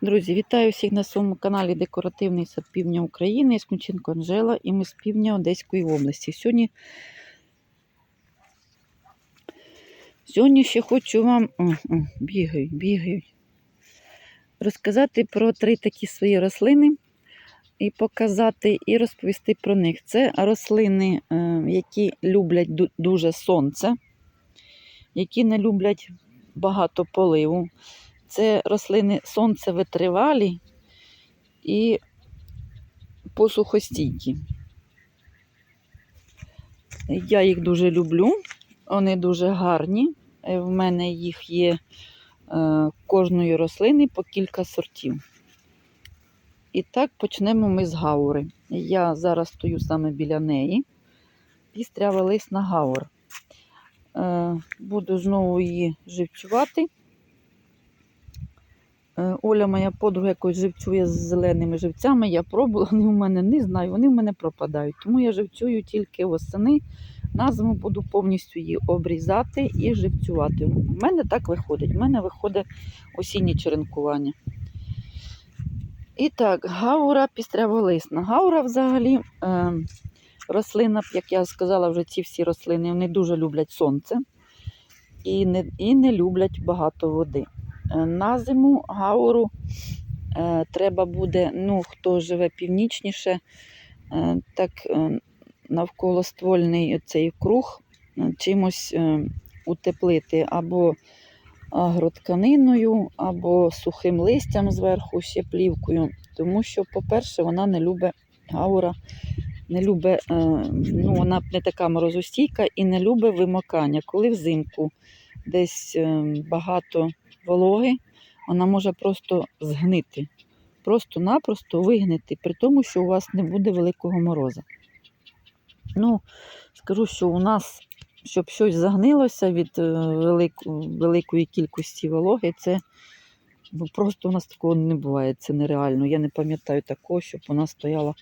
Друзі, вітаю всіх на своєму каналі Декоративний сад Півдня України. Я Смученко Анжела і ми з півдня Одеської області. Сьогодні, Сьогодні ще хочу вам о, о, бігаю, бігаю, розказати про три такі свої рослини і показати, і розповісти про них. Це рослини, е, які люблять дуже сонце, які не люблять багато поливу. Це рослини сонцевитривалі і посухостійкі. Я їх дуже люблю, вони дуже гарні. Е, В мене їх є е, кожної рослини по кілька сортів. І так почнемо ми з гаури. Я зараз стою саме біля неї. Пістрява лисна гаур. Е, буду знову її живцювати. Е, Оля, моя подруга, якось живцює з зеленими живцями. Я пробувала, вони в мене не знаю, вони в мене пропадають. Тому я живцюю тільки восени. На зиму буду повністю її обрізати і живцювати. У мене так виходить. У мене виходить осіннє черенкування. І так, гаура пістряволисна. Гаура взагалі е, рослина, як я сказала, вже ці всі рослини вони дуже люблять сонце і не, і не люблять багато води. Е, На зиму гауру е, треба буде, ну, хто живе північніше, е, так навколоствольний цей круг чимось утеплити або агротканиною, або сухим листям зверху, ще плівкою. Тому що, по-перше, вона не любить гаура, не любить, ну, вона не така морозостійка і не любить вимокання. Коли взимку десь багато вологи, вона може просто згнити. Просто-напросто вигнити, при тому, що у вас не буде великого мороза. Ну, скажу, що у нас, щоб щось загнилося від е, великої кількості вологи, це ну, просто у нас такого не буває. Це нереально. Я не пам'ятаю такого, щоб у нас стояла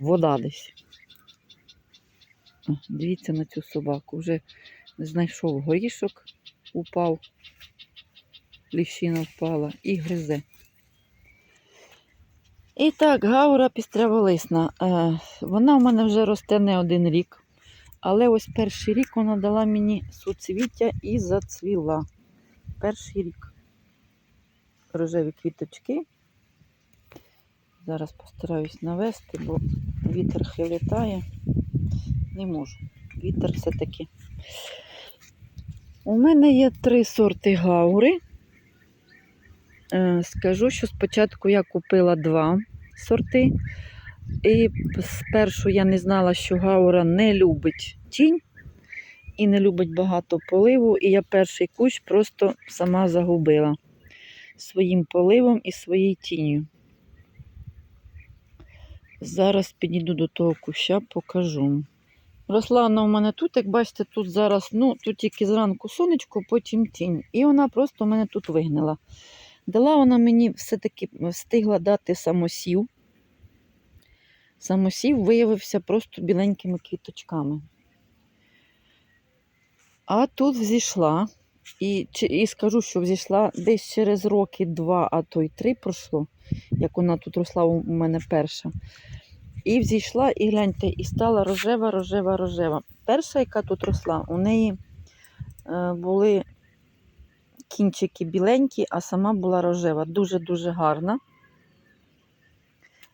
вода десь. Дивіться на цю собаку. Вже знайшов горішок, упав, ліщина впала і гризе. І так, гаура пістряволисна. Е, вона в мене вже росте не один рік. Але ось перший рік вона дала мені суцвіття і зацвіла. Перший рік. Рожеві квіточки. Зараз постараюсь навести, бо вітер хилитає. Не можу. Вітер все-таки. У мене є три сорти гаури. Е, Скажу, що спочатку я купила два сорти. І спершу я не знала, що гаура не любить тінь і не любить багато поливу. І я перший кущ просто сама загубила своїм поливом і своєю тінню. Зараз підійду до того куща, покажу. Росла вона у мене тут, як бачите, тут зараз, ну, тут тільки зранку сонечко, потім тінь. І вона просто у мене тут вигнила. Дала вона мені все-таки встигла дати самосів. Самосів виявився просто біленькими квіточками. А тут взійшла, і, і скажу, що взійшла десь через роки два, а то й три пройшло, як вона тут росла у мене перша. І взійшла, і гляньте, і стала рожева, рожева, рожева. Перша, яка тут росла, у неї е, були кінчики біленькі, а сама була рожева. Дуже-дуже гарна.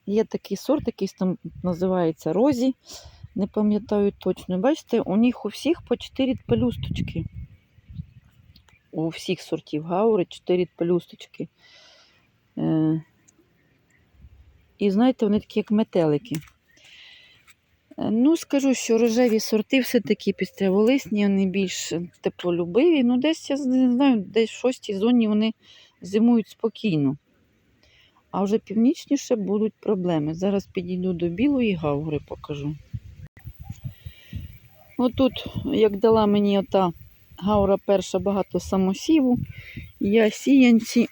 Є такий сорт, якийсь там називається Розі. Не пам'ятаю точно. Бачите, у них у всіх по 4 пелюсточки. У всіх сортів гаури 4 пелюсточки. Е, і знаєте, вони такі, як метелики. Е, Ну, скажу, що рожеві сорти все-таки пістряволисні, вони більш теплолюбиві. Ну, десь я не знаю, десь в шостій зоні вони зимують спокійно. А вже північніше будуть проблеми. Зараз підійду до білої гаури, покажу. Отут, як дала мені ота гаура перша багато самосіву, я сіянці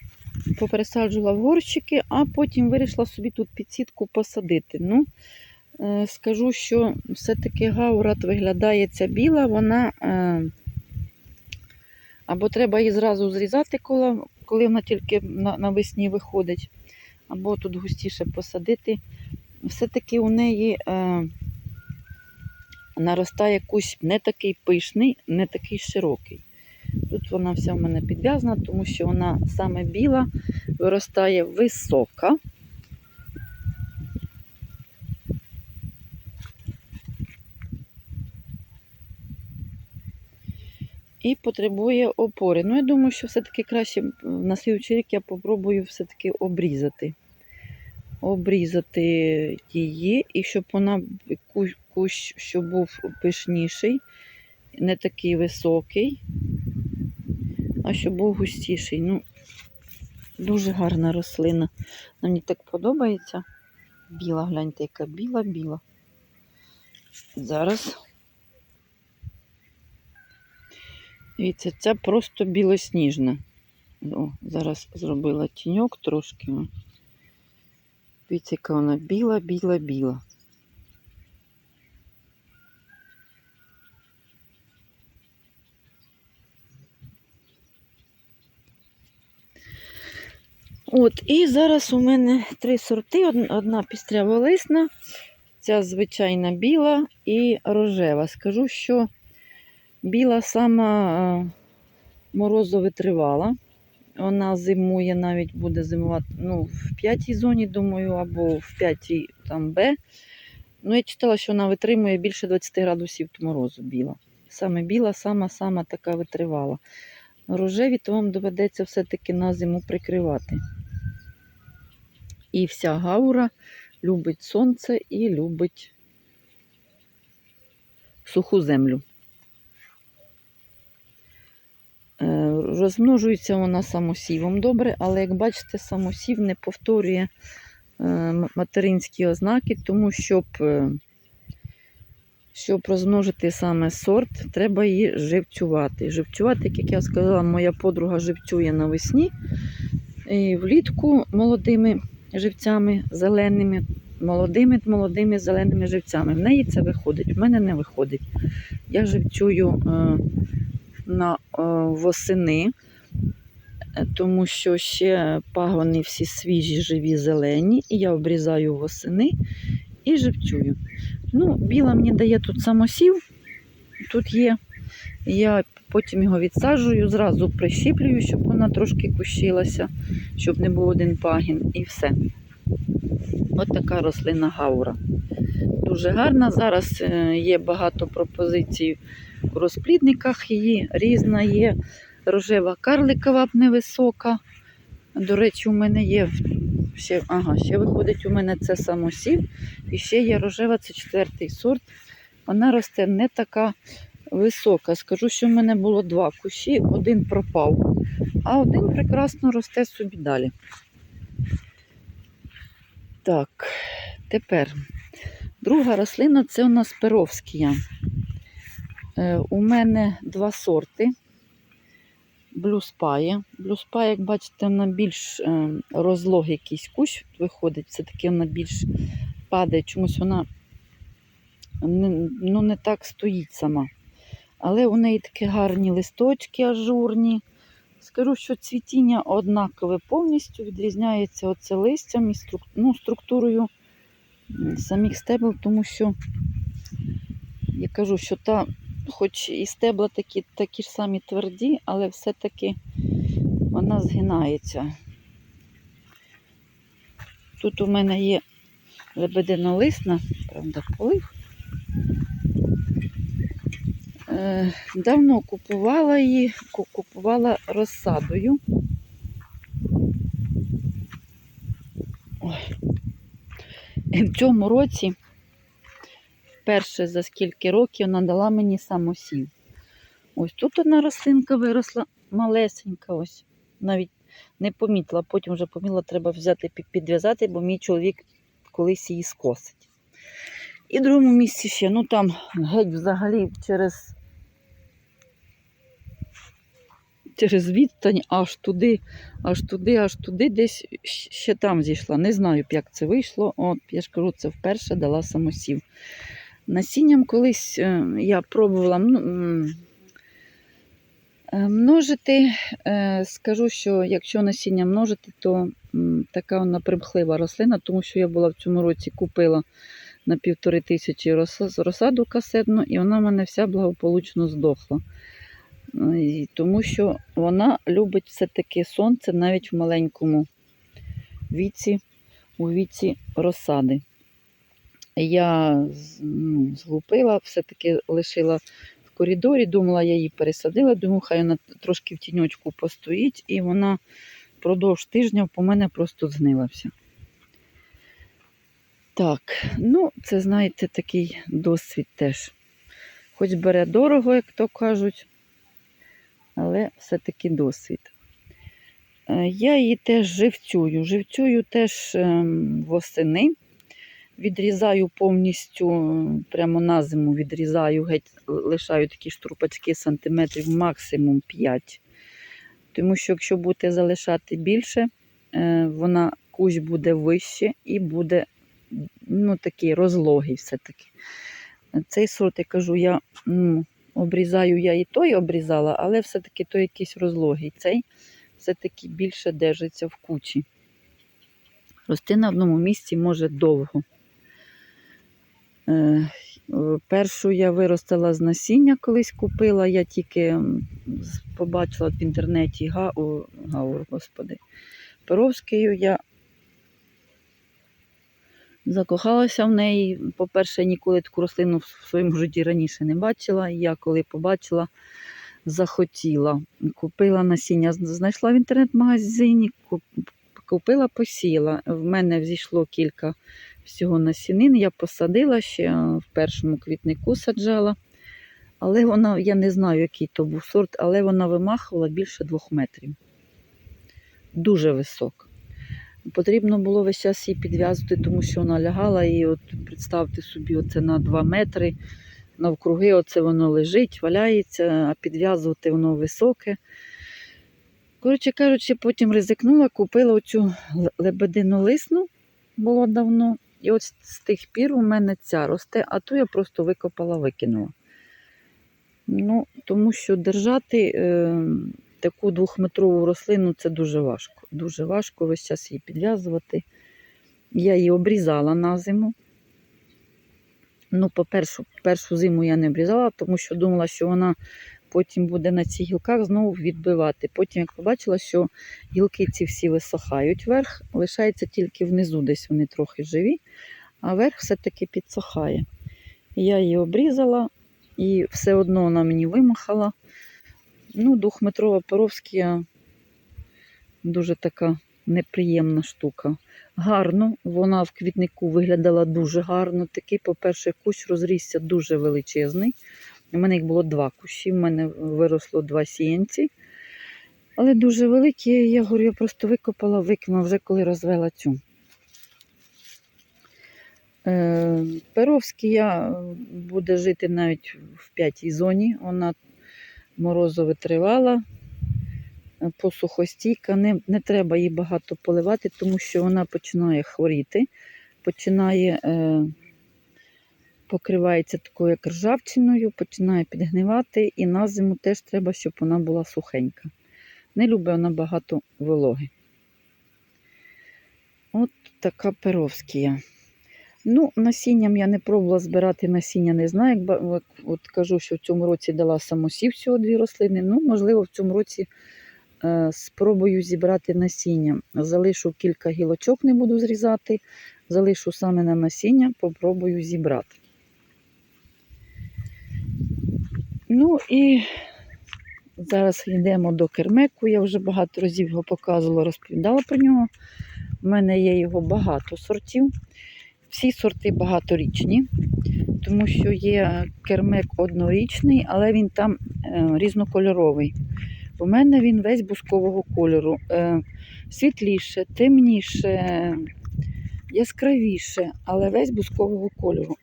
попересаджувала в горщики, а потім вирішила собі тут підсітку посадити. Ну, е, скажу, що все-таки гаура виглядає ця біла, вона е, або треба її зразу зрізати коли вона тільки навесні виходить, або тут густіше посадити, все-таки у неї е, наростає кущ не такий пишний, не такий широкий. Тут вона вся в мене підв'язана, тому що вона саме біла, виростає висока. І потребує опори. Ну, я думаю, що все-таки краще на слідчий рік я попробую все-таки обрізати. Обрізати її, і щоб вона кущ, щоб був пишніший, не такий високий, а щоб був густіший. Ну, дуже гарна рослина. Мені так подобається. Біла, гляньте, яка біла-біла. Зараз. Дивіться, ця просто білосніжна. О, зараз зробила тіньок трошки. Дивіться, яка вона біла, біла, біла. От, і зараз у мене три сорти. Од- Одна пістряволисна, ця звичайна біла і рожева. Скажу, що біла сама е, морозовитривала. Вона зимує, навіть буде зимувати ну, в п'ятій зоні, думаю, або в п'ятій там Б. Ну, я читала, що вона витримує більше 20 градусів морозу біла. Саме біла, сама-сама така витривала. Рожеві, то вам доведеться все-таки на зиму прикривати. І вся гаура любить сонце і любить суху землю. Е, Розмножується вона самосівом добре, але як бачите, самосів не повторює е, материнські ознаки, тому щоб, е, щоб розмножити саме сорт, треба її живцювати. Живцювати, як я сказала, моя подруга живцює навесні і влітку молодими живцями зеленими, молодими молодими зеленими живцями. В неї це виходить, в мене не виходить. Я живцюю е, на е, восени, е, тому що ще пагони всі свіжі, живі, зелені, і я обрізаю восени і живцюю. Ну, біла мені дає тут самосів, тут є. Я потім його відсаджую, зразу прищіплюю, щоб вона трошки кущилася, щоб не був один пагін, і все. От така рослина гаура. Дуже гарна. Зараз е, є багато пропозицій у розплідниках. Її різна є. Рожева карликова невисока. До речі, у мене є ще, ага, ще виходить у мене це самосів. І ще є рожева, це четвертий сорт. Вона росте не така висока. Скажу, що в мене було два кущі, один пропав, а один прекрасно росте собі далі. Так, тепер друга рослина це у нас перовськія. Е, у мене два сорти. Блюспає. Блюспає, як бачите, вона більш е, розлогий якийсь кущ виходить, все-таки вона більш падає, чомусь вона не, ну, не так стоїть сама. Але у неї такі гарні листочки ажурні. Скажу, що цвітіння однакове повністю відрізняється оце листям і ну, структурою самих стебел, тому що я кажу, що та, хоч і стебла такі, такі ж самі тверді, але все-таки вона згинається. Тут у мене є лебединолисна, правда, полив. Е, Давно купувала її, купувала розсадою. Ой. І В цьому році, перше за скільки років, вона дала мені самосів. Ось тут одна рослинка виросла малесенька, ось. Навіть не помітила, потім вже помітила, треба взяти пі- підв'язати, бо мій чоловік колись її скосить. І в другому місці ще, ну там геть взагалі через через відстань аж туди, аж туди, аж туди, десь ще там зійшла. Не знаю, як це вийшло. От, я ж кажу, це вперше дала самосів. Насінням колись е, я пробувала, Е, Множити, е, скажу, що якщо насіння множити, то така вона примхлива рослина, тому що я була в цьому році купила на півтори тисячі розсаду касетну, і вона в мене вся благополучно здохла. Тому що вона любить все-таки сонце навіть в маленькому віці, у віці розсади. Я ну, злупила, все-таки лишила в коридорі, думала, я її пересадила, думаю, хай вона трошки в тіньочку постоїть, і вона впродовж тижня по мене просто згнила вся. Так, ну, це, знаєте, такий досвід теж. Хоч бере дорого, як то кажуть, але все-таки досвід. Е, Я її теж живцюю. Живцюю теж ем, восени. Відрізаю повністю, прямо на зиму відрізаю, геть лишаю такі штрупачки сантиметрів максимум 5. Тому що якщо будете залишати більше, е, вона кущ буде вище і буде ну, такий розлогий все-таки. Цей сорт, я кажу, я ну, обрізаю, я і той обрізала, але все-таки той якийсь розлогий. Цей все-таки більше держиться в кучі. Рости на одному місці може довго. Е, Першу я виростила з насіння, колись купила. Я тільки побачила в інтернеті гау, гаур, господи, Перовською. Я закохалася в неї. По-перше, ніколи таку рослину в своєму житті раніше не бачила. Я коли побачила, захотіла. Купила насіння, знайшла в інтернет-магазині, купила, посіяла. В мене взійшло кілька всього насінин. Я посадила ще в першому квітнику саджала. Але вона, я не знаю, який то був сорт, але вона вимахувала більше двох метрів. Дуже висока. Потрібно було весь час її підв'язувати, тому що вона лягала, і от представте собі, оце на 2 метри. Навкруги оце воно лежить, валяється, а підв'язувати воно високе. Коротше кажучи, потім ризикнула, купила оцю лебедину лисну, було давно. І от з тих пір у мене ця росте, а ту я просто викопала, викинула. Ну, тому що держати е, таку двохметрову рослину це дуже важко. Дуже важко весь час її підв'язувати. Я її обрізала на зиму. Ну, по першу, першу зиму я не обрізала, тому що думала, що вона потім буде на цих гілках знову відбивати. Потім, як побачила, що гілки ці всі висохають вверх, лишається тільки внизу, десь вони трохи живі, а верх все-таки підсохає. Я її обрізала, і все одно вона мені вимахала. Ну, двохметрова Перовська дуже така неприємна штука. Гарно, вона в квітнику виглядала дуже гарно. Такий, по-перше, кущ розрісся дуже величезний. У мене їх було два кущі, в мене виросло два сіянці. Але дуже великі, я говорю, я просто викопала, викинула вже коли розвела цю. Е, Перовський я буде жити навіть в п'ятій зоні. Вона морозовитривала, е, посухостійка. Не, не треба її багато поливати, тому що вона починає хворіти, починає е, покривається такою як ржавчиною, починає підгнивати, і на зиму теж треба, щоб вона була сухенька. Не любить вона багато вологи. От така перовськія. Ну, насінням я не пробувала збирати насіння, не знаю. Як, от, кажу, що в цьому році дала самосів всього дві рослини. Ну, можливо, в цьому році е, спробую зібрати насіння. Залишу кілька гілочок, не буду зрізати. Залишу саме на насіння, попробую зібрати. Ну і зараз йдемо до кермеку. Я вже багато разів його показувала, розповідала про нього. У мене є його багато сортів. Всі сорти багаторічні, тому що є кермек однорічний, але він там е, різнокольоровий. У мене він весь бускового кольору. Е, світліше, темніше, яскравіше, але весь бускового кольору.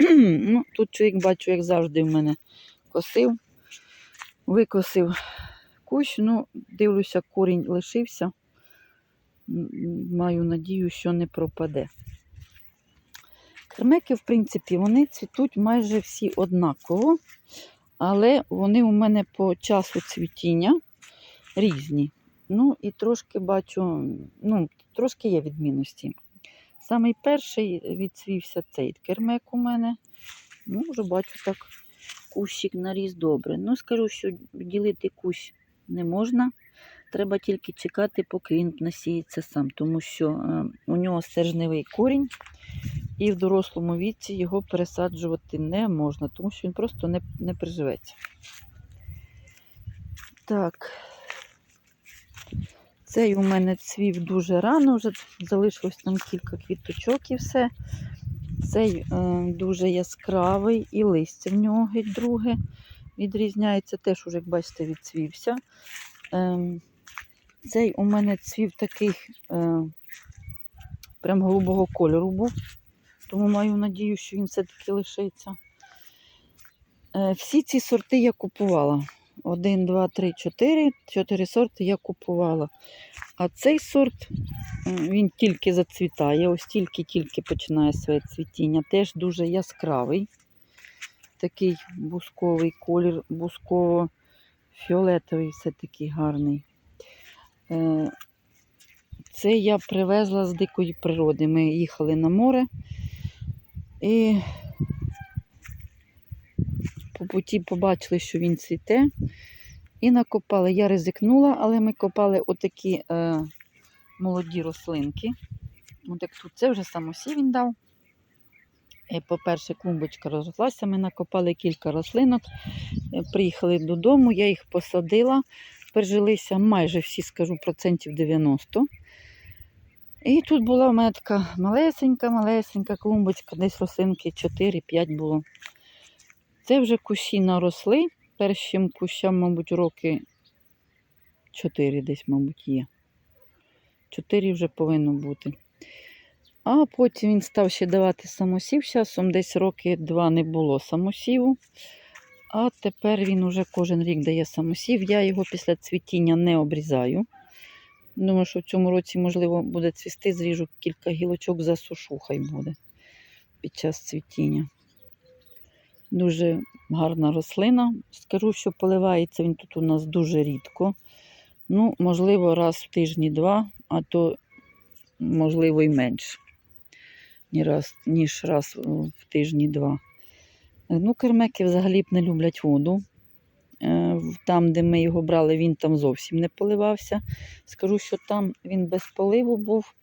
ну, тут чоловік бачу, як завжди, в мене косив, викосив кущ, ну, дивлюся, корінь лишився. Маю надію, що не пропаде. Кермеки, в принципі, вони цвітуть майже всі однаково, Але вони у мене по часу цвітіння різні. Ну і трошки бачу, ну, трошки є відмінності. Самий перший відцвівся цей кермек у мене. Ну, вже бачу так, кущик наріс добре. Ну, скажу, що ділити кущ не можна. Треба тільки чекати, поки він насіється сам, тому що е, у нього стержневий корінь, і в дорослому віці його пересаджувати не можна, тому що він просто не, не приживеться. Так. Цей у мене цвів дуже рано, вже залишилось там кілька квіточок і все. Цей е, дуже яскравий і листя в нього геть друге відрізняється. Теж, уже, як бачите, відцвівся. Е, цей у мене цвів такий е, прям голубого кольору був, тому маю надію, що він все-таки лишиться. Е, всі ці сорти я купувала. Один, два, три, чотири. Чотири сорти я купувала. А цей сорт він тільки зацвітає, ось тільки-тільки починає своє цвітіння. Теж дуже яскравий. Такий бусковий колір, бусково-фіолетовий, все такий гарний. Е, Це я привезла з дикої природи. Ми їхали на море і по путі побачили, що він цвіте. І накопали. Я ризикнула, але ми копали отакі е, молоді рослинки. От як тут це вже самосів він дав. Е, По-перше, клумбочка розрослася, ми накопали кілька рослинок. Е, Приїхали додому, я їх посадила. Пережилися майже всі, скажу, процентів 90. І тут була в мене така малесенька, малесенька клумбочка, десь рослинки 4-5 було. Це вже кущі наросли. Першим кущам, мабуть, роки 4 десь, мабуть, є. 4 вже повинно бути. А потім він став ще давати самосів. Часом десь роки два не було самосіву. А тепер він уже кожен рік дає самосів. Я його після цвітіння не обрізаю. Думаю, що в цьому році, можливо, буде цвісти, зріжу кілька гілочок засушу, хай буде під час цвітіння. Дуже гарна рослина. Скажу, що поливається він тут у нас дуже рідко. Ну, можливо, раз в тижні два, а то, можливо, і менше, ніж раз в тижні два. Ну, кермеки взагалі б не люблять воду. Е, Там, де ми його брали, він там зовсім не поливався. Скажу, що там він без поливу був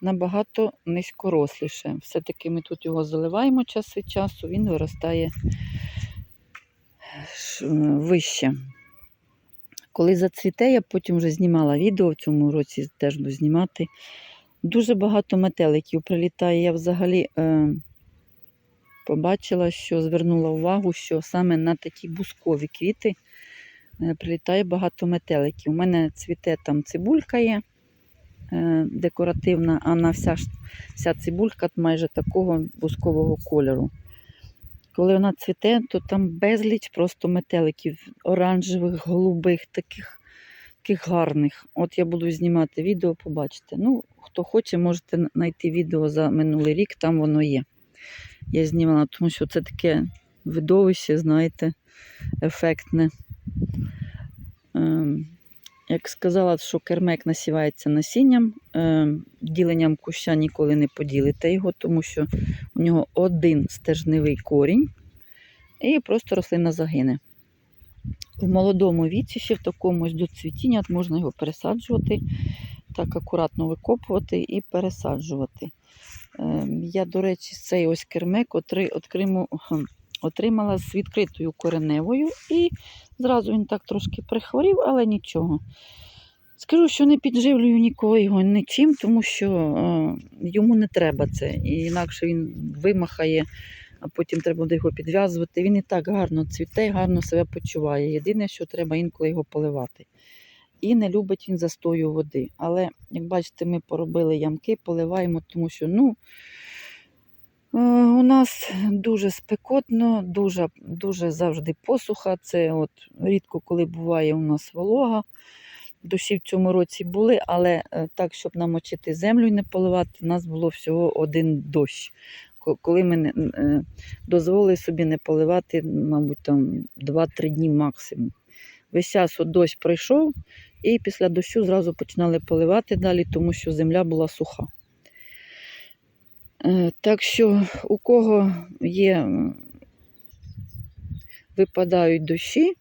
набагато низькоросліше. Все-таки ми тут його заливаємо час від часу, він виростає вище. Коли зацвіте, я потім вже знімала відео, в цьому році теж буду знімати. Дуже багато метеликів прилітає. Я взагалі е, побачила, що звернула увагу, що саме на такі бускові квіти е, прилітає багато метеликів. У мене цвіте там цибулька є е, декоративна, а на вся, вся цибулька майже такого бускового кольору. Коли вона цвіте, то там безліч просто метеликів, оранжевих, голубих, таких, таких гарних. От я буду знімати відео, побачите. Ну, хто хоче, можете знайти відео за минулий рік, там воно є. Я знімала, тому що це таке видовище, знаєте, ефектне. Ем, як сказала, що кермек насівається насінням, ем, діленням куща ніколи не поділите його, тому що у нього один стержневий корінь і просто рослина загине. В молодому віці, ще в такому ось до цвітіння, можна його пересаджувати, так акуратно викопувати і пересаджувати. Ем, Я, до речі, цей ось кермек отри- отриму- хм, отримала з відкритою кореневою, і зразу він так трошки прихворів, але нічого. Скажу, що не підживлюю нікого його нічим, тому що е, йому не треба це. І інакше він вимахає, а потім треба буде його підв'язувати. Він і так гарно цвіте, гарно себе почуває. Єдине, що треба інколи його поливати. І не любить він застою води. Але, як бачите, ми поробили ямки, поливаємо, тому що ну, у нас дуже спекотно, дуже, дуже завжди посуха. Це от рідко коли буває у нас волога. Дощі в цьому році були, але е, так, щоб намочити землю і не поливати, у нас було всього один дощ. коли ми е, дозволили собі не поливати, мабуть, там 2-3 дні максимум. Весь час от дощ пройшов, і після дощу зразу починали поливати далі, тому що земля була суха. Е, Так що у кого є, випадають дощі,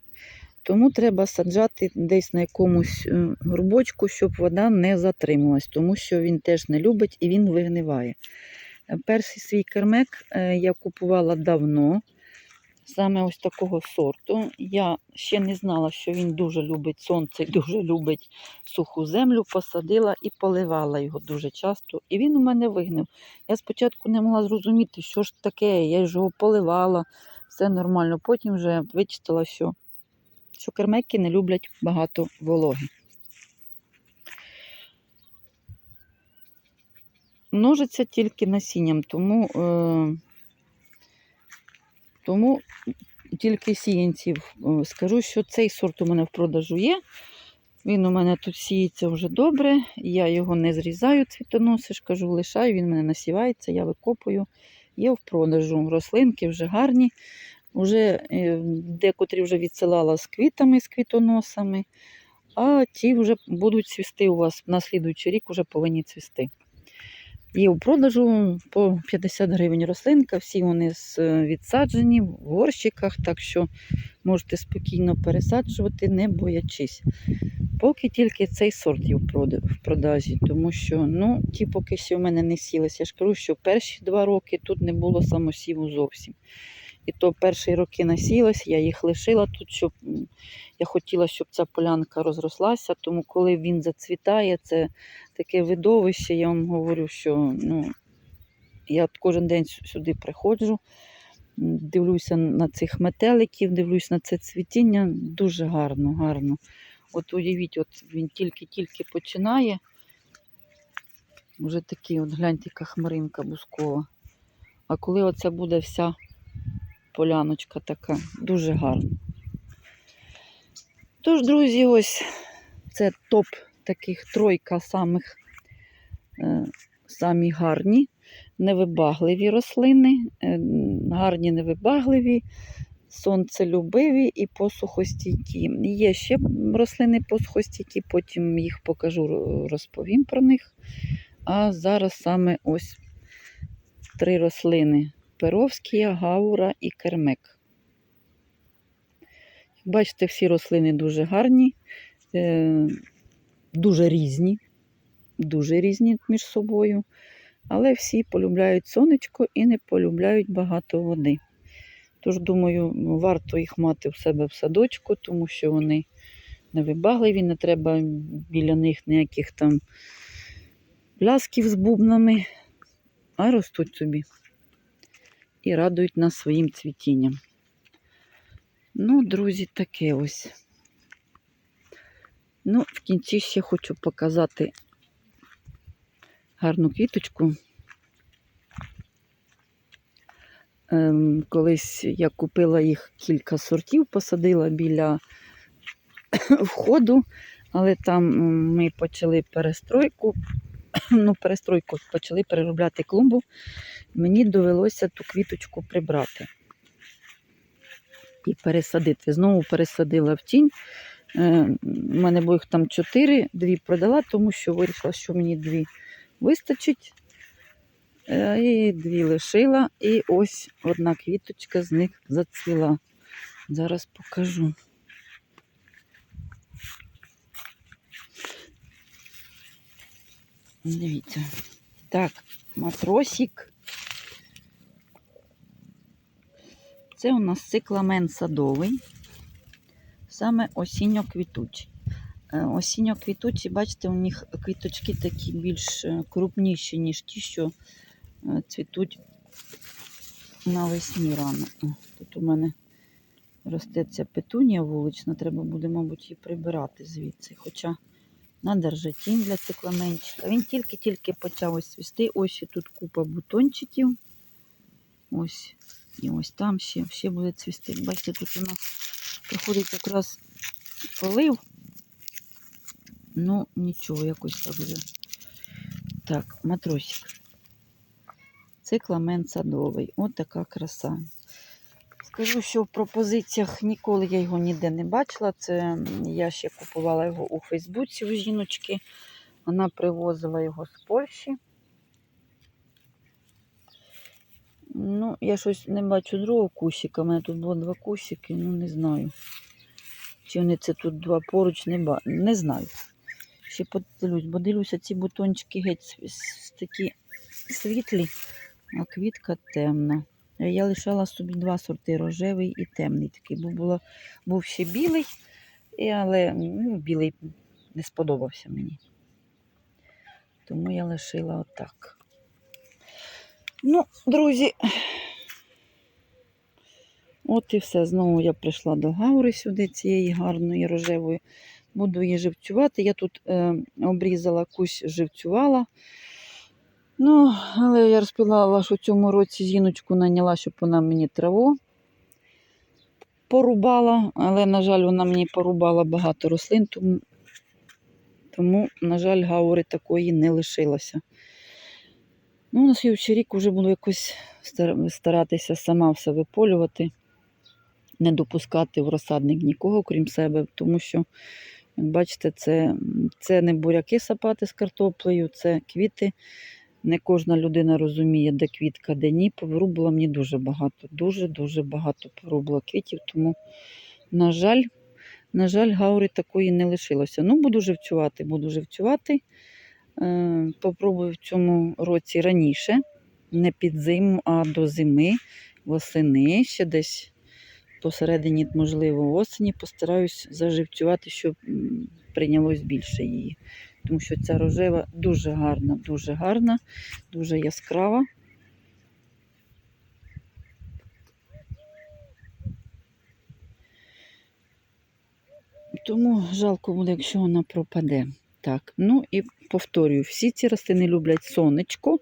тому треба саджати десь на якомусь е, горбочку, щоб вода не затрималась, тому що він теж не любить і він вигниває. Е, Перший свій кермек я купувала давно, саме ось такого сорту. Я ще не знала, що він дуже любить сонце, дуже любить суху землю, посадила і поливала його дуже часто. І він у мене вигнив. Я спочатку не могла зрозуміти, що ж таке, я ж його поливала, все нормально. Потім вже вичитала, що, що кермеки не люблять багато вологи. Множиться тільки насінням, тому, е, тому тільки сіянців. Е, Скажу, що цей сорт у мене в продажу є. Він у мене тут сіється вже добре. Я його не зрізаю, цвітоноси, ж кажу, лишаю, він у мене насівається, я викопую. Є в продажу. Рослинки вже гарні. Уже е, декотрі вже відсилала з квітами, з квітоносами, а ті вже будуть цвісти у вас на слідуючий рік, вже повинні цвісти. Є у продажу по 50 гривень рослинка, всі вони е, відсаджені в горщиках, так що можете спокійно пересаджувати, не боячись. Поки тільки цей сорт є в продажі, тому що ну, ті поки що в мене не сілися. Я ж кажу, що перші два роки тут не було самосіву зовсім. І то перші роки насілась, я їх лишила тут, щоб я хотіла, щоб ця полянка розрослася. Тому коли він зацвітає, це таке видовище, я вам говорю, що ну, я кожен день сюди приходжу, дивлюся на цих метеликів, дивлюсь на це цвітіння. Дуже гарно, гарно. От уявіть, от він тільки-тільки починає. Вже такий, от гляньте, яка хмаринка бускова. А коли оце буде вся поляночка така, дуже гарно. Тож, друзі, ось це топ таких тройка самих е, самі гарні, невибагливі рослини, е, гарні невибагливі, сонцелюбиві і посухостійкі. Є ще рослини посухостійкі, потім їх покажу, розповім про них. А зараз саме ось три рослини: Перовськія, Гаура і Кермек. Як бачите, всі рослини дуже гарні, е, дуже різні, дуже різні між собою, але всі полюбляють сонечко і не полюбляють багато води. Тож, думаю, варто їх мати в себе в садочку, тому що вони невибагливі, не треба біля них ніяких там плясків з бубнами, а ростуть собі і радують нас своїм цвітінням. Ну, друзі, таке ось. Ну, в кінці ще хочу показати гарну квіточку. Ем, колись я купила їх кілька сортів, посадила біля входу, але там ми почали перестройку. Ну, перестройку почали переробляти клумбу. Мені довелося ту квіточку прибрати і пересадити. Знову пересадила в тінь. Е, У мене було їх там чотири, дві продала, тому що вирішила, що мені дві вистачить. Е, І дві лишила. І ось одна квіточка з них зацвіла. Зараз покажу. Дивіться. Так, матросик. Це у нас цикламен садовий, саме осінньо-квітучий. Е, Осінньо-квітучі, бачите, у них квіточки такі більш е, крупніші, ніж ті, що е, цвітуть навесні рано. Тут у мене росте ця петунія вулична, треба буде, мабуть, її прибирати звідси. Хоча надо вже тінь для цикламенчика. Він тільки-тільки почав ось цвісти. Ось ще тут купа бутончиків. Ось. І ось там ще, ще буде цвісти. Бачите, тут у нас проходить якраз полив. Ну, нічого, якось так вже. Так, матросик. Цикламен садовий. От така краса. Скажу, що в пропозиціях ніколи я його ніде не бачила. Це я ще купувала його у Фейсбуці у жіночки. Вона привозила його з Польщі. Ну, я щось не бачу другого кущика. У мене тут було два кущики, ну не знаю. Чи вони це тут два поруч, не, ба... не знаю. Ще подивлюсь, бо дивлюся, ці бутончики геть такі світлі, а квітка темна. Я лишала собі два сорти рожевий і темний такий, бо було, був ще білий, але ну, білий не сподобався мені. Тому я лишила отак. Ну, друзі, от і все. Знову я прийшла до Гаури сюди, цієї гарної рожевої. Буду її живцювати. Я тут е, обрізала кусь, живцювала. Ну, але я розпилала, що цьому році жіночку наняла, щоб вона мені траву порубала, але, на жаль, вона мені порубала багато рослин, тому, тому на жаль, гаури такої не лишилося. Ну, на слідчий рік вже буду якось старатися сама все виполювати, не допускати в розсадник нікого, крім себе, тому що, як бачите, це, це не буряки сапати з картоплею, це квіти. Не кожна людина розуміє, де квітка, де ні. Порубила мені дуже багато, дуже-дуже багато порубила квітів, тому, на жаль, на жаль, гаури такої не лишилося. Ну, буду живцювати, буду живцювати. Е, Попробую в цьому році раніше, не під зиму, а до зими, восени, ще десь посередині, можливо, осені постараюсь заживцювати, щоб прийнялось більше її. Тому що ця рожева дуже гарна, дуже гарна, дуже яскрава. Тому жалко буде, якщо вона пропаде. Так, ну і повторюю, всі ці рослини люблять сонечко.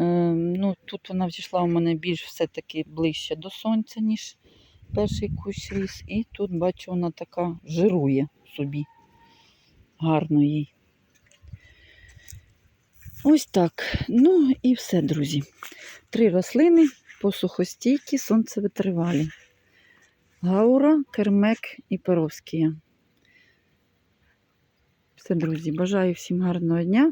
Е, ну, тут вона взійшла у мене більш все-таки ближче до сонця, ніж перший кущ ріс. І тут, бачу, вона така жирує собі. Гарно їй. Ось так. Ну і все, друзі. Три рослини посухостійкі, сонцевитривалі. Гаура, кермек і перовськія. Все, друзі, бажаю всім гарного дня.